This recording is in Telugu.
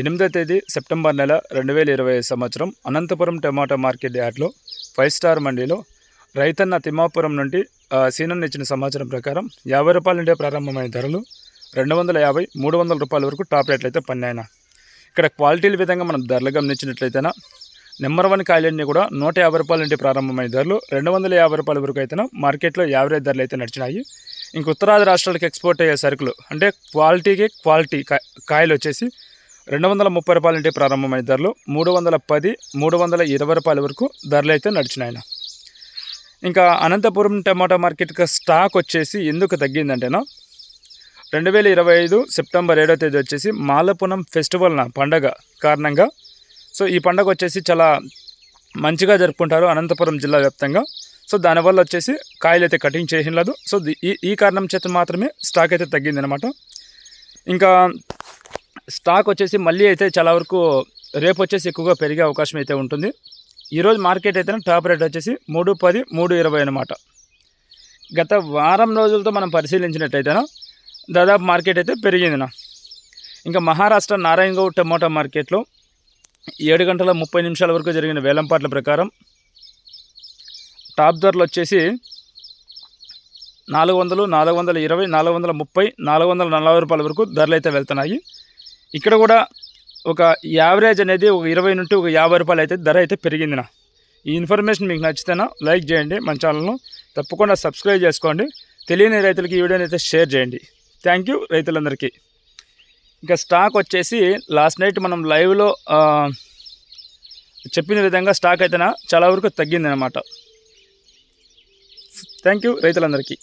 ఎనిమిదో తేదీ సెప్టెంబర్ నెల రెండు వేల ఇరవై సంవత్సరం అనంతపురం టమాటా మార్కెట్ యార్డ్లో ఫైవ్ స్టార్ మండీలో రైతన్న తిమ్మాపురం నుండి సీనన్ ఇచ్చిన సమాచారం ప్రకారం యాభై రూపాయల నుండే ప్రారంభమైన ధరలు రెండు వందల యాభై మూడు వందల రూపాయల వరకు టాప్ రేట్లు అయితే పన్నాయన. ఇక్కడ క్వాలిటీల విధంగా మనం ధరలు గమనించినట్లయితేనా నెంబర్ వన్ కాయలన్నీ కూడా నూట యాభై రూపాయల నుండి ప్రారంభమైన ధరలు రెండు వందల యాభై రూపాయల వరకు అయితే మార్కెట్లో యావరేజ్ ధరలు అయితే నడిచినాయి. ఇంక ఉత్తరాది రాష్ట్రాలకు ఎక్స్పోర్ట్ అయ్యే సరుకులు అంటే క్వాలిటీకి క్వాలిటీ కాయలు వచ్చేసి రెండు వందల ముప్పై రూపాయల నుండి ప్రారంభమైన ధరలు మూడు వందల పది మూడు వందల ఇరవై రూపాయల వరకు ధరలు అయితే నడిచినాయన. ఇంకా అనంతపురం టమాటా మార్కెట్కి స్టాక్ వచ్చేసి ఎందుకు తగ్గిందంటేనా? రెండు వేల ఇరవై ఐదు సెప్టెంబర్ ఏడో తేదీ వచ్చేసి మాలపునం ఫెస్టివల్న పండగ కారణంగా. సో ఈ పండగ వచ్చేసి చాలా మంచిగా జరుపుకుంటారు అనంతపురం జిల్లా వ్యాప్తంగా. సో దానివల్ల వచ్చేసి కాయలు అయితే కటింగ్ చేయలేదు సో ఈ ఈ కారణం చేత మాత్రమే స్టాక్ అయితే తగ్గిందనమాట ఇంకా స్టాక్ వచ్చేసి మళ్ళీ అయితే చాలా వరకు రేపు వచ్చేసి ఎక్కువగా పెరిగే అవకాశం అయితే ఉంటుంది. ఈరోజు మార్కెట్ అయితే టాప్ రేట్ వచ్చేసి మూడు పది మూడు ఇరవై అనమాట గత వారం రోజులతో మనం పరిశీలించినట్టయితేనా దాదాపు మార్కెట్ అయితే పెరిగిందినా. ఇంకా మహారాష్ట్ర నారాయణగౌడ్ టమోటా మార్కెట్లో ఏడు గంటల ముప్పై నిమిషాల వరకు జరిగిన వేలంపాట్ల ప్రకారం టాప్ ధరలు వచ్చేసి నాలుగు వందలు నాలుగు వందల ఇరవై నాలుగు వందల ముప్పై నాలుగు వందల నలభై రూపాయల వరకు ధరలు అయితే వెళ్తున్నాయి. ఇక్కడ కూడా ఒక యావరేజ్ అనేది ఒక ఇరవై నుండి ఒక యాభై రూపాయలు అయితే ధర అయితే పెరిగిందినా ఈ ఇన్ఫర్మేషన్ మీకు నచ్చితేనా లైక్ చేయండి మన ఛానల్ను తప్పకుండా సబ్స్క్రైబ్ చేసుకోండి. తెలియని రైతులకి ఈ వీడియోని అయితే షేర్ చేయండి. థ్యాంక్ యూ రైతులందరికీ. ఇంకా స్టాక్ వచ్చేసి లాస్ట్ నైట్ మనం లైవ్లో చెప్పిన విధంగా స్టాక్ అయితేనా చాలా వరకు తగ్గిందనమాట థ్యాంక్ యూ రైతులందరికీ.